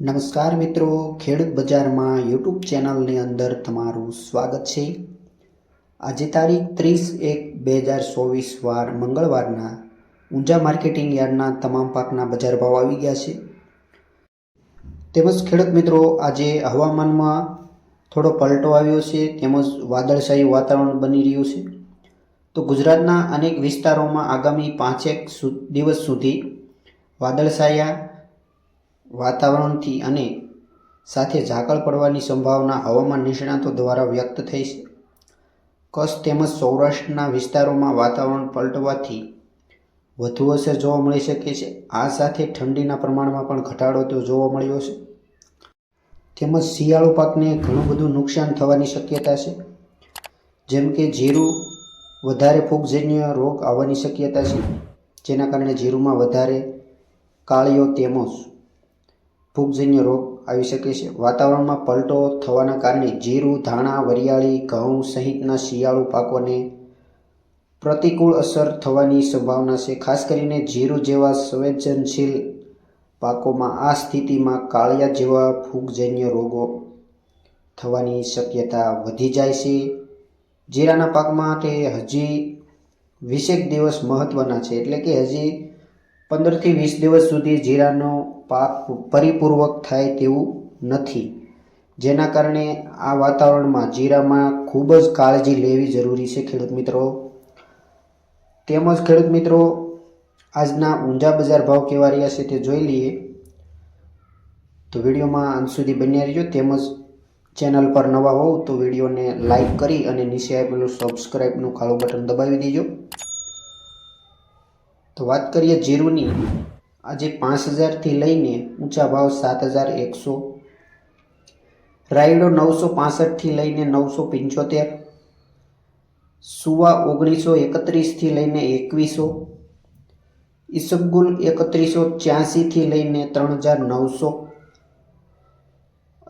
નમસ્કાર મિત્રો ખેડૂત બજારમાં યુટ્યુબ ચેનલની અંદર તમારું સ્વાગત છે. આજે તારીખ ત્રીસ એક બે હજાર ચોવીસ વાર મંગળવારના ઊંઝા માર્કેટિંગ યાર્ડના તમામ પાકના બજાર ભાવ આવી ગયા છે. તેમજ ખેડૂત મિત્રો, આજે હવામાનમાં થોડો પલટો આવ્યો છે, તેમજ વાદળશાહી વાતાવરણ બની રહ્યું છે. તો ગુજરાતના અનેક વિસ્તારોમાં આગામી પાંચેક દિવસ સુધી વાદળછાયા વાતાવરણથી અને સાથે ઝાકળ પડવાની સંભાવના હવામાન નિષ્ણાતો દ્વારા વ્યક્ત થઈ છે. કચ્છ તેમજ સૌરાષ્ટ્રના વિસ્તારોમાં વાતાવરણ પલટવાથી વધુ અસર જોવા મળી શકે છે. આ સાથે ઠંડીના પ્રમાણમાં પણ ઘટાડો તો જોવા મળ્યો છે. તેમજ શિયાળુ પાકને ઘણું બધું નુકસાન થવાની શક્યતા છે. જેમ કે જીરું વધારે ફૂગજન્ય રોગ આવવાની શક્યતા છે. જેના કારણે જીરુમાં વધારે કાળીઓ તેમજ ફૂગજન્ય રોગ આવી શકે છે. વાતાવરણમાં પલટો થવાના કારણે જીરું, ધાણા, વરિયાળી, ઘઉં સહિતના શિયાળુ પાકોને પ્રતિકૂળ અસર થવાની સંભાવના છે. ખાસ કરીને જીરું જેવા સંવેદનશીલ પાકોમાં આ સ્થિતિમાં કાળિયા જેવા ફૂગજન્ય રોગો થવાની શક્યતા વધી જાય છે. જીરાના પાક માટે હજી વીસેક દિવસ મહત્ત્વના છે, એટલે કે હજી પંદરથી વીસ દિવસ સુધી જીરાનો પરિપૂર્વક થાય તેવું નથી. જેના કારણે આ વાતાવરણમાં જીરામાં ખૂબ જ કાળજી લેવી જરૂરી છે, ખેડૂત મિત્રો. તેમજ ખેડૂત મિત્રો, આજના ઊંઝા બજાર ભાવ કેવા રહ્યા છે તે જોઈ લઈએ. તો વિડીયોમાં અંત સુધી બન્યા રહેજો. તેમજ ચેનલ પર નવા હોવ તો વિડીયોને લાઈક કરી અને નીચે આપેલું સબસ્ક્રાઈબનું કાળું બટન દબાવી દેજો. તો વાત કરીએ જીરુની. આજે પાંચ હજારથી લઈને ઊંચા ભાવ સાત હજાર એકસો. રાયડો નવસો પાસઠથી લઈને નવસો પંચોતેર. સુવા ઓગણીસો એકત્રીસથી લઈને એકવીસો. ઈસબગુલ એકત્રીસો ચ્યાસીથી લઈને ત્રણ હજાર નવસો.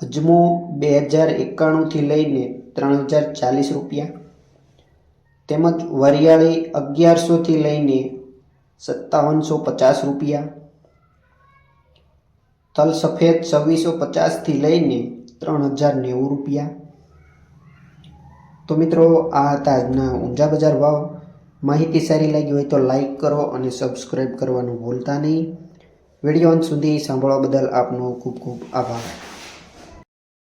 અજમો બે હજાર એકાણુંથી લઈને ત્રણ હજાર ચાલીસ રૂપિયા. તેમજ વરિયાળી અગિયારસોથી લઈને સત્તાવનસો પચાસ રૂપિયા. તલ સફેદ છવ્વીસો પચાસથી લઈને ત્રણ હજાર નેવું રૂપિયા. તો મિત્રો, આ હતા આજના ઊંઝા બજાર ભાવ. માહિતી સારી લાગી હોય તો લાઇક કરો અને સબસ્ક્રાઈબ કરવાનું ભૂલતા નહીં. વીડિયો અંત સુધી સાંભળવા બદલ આપનો ખૂબ ખૂબ આભાર.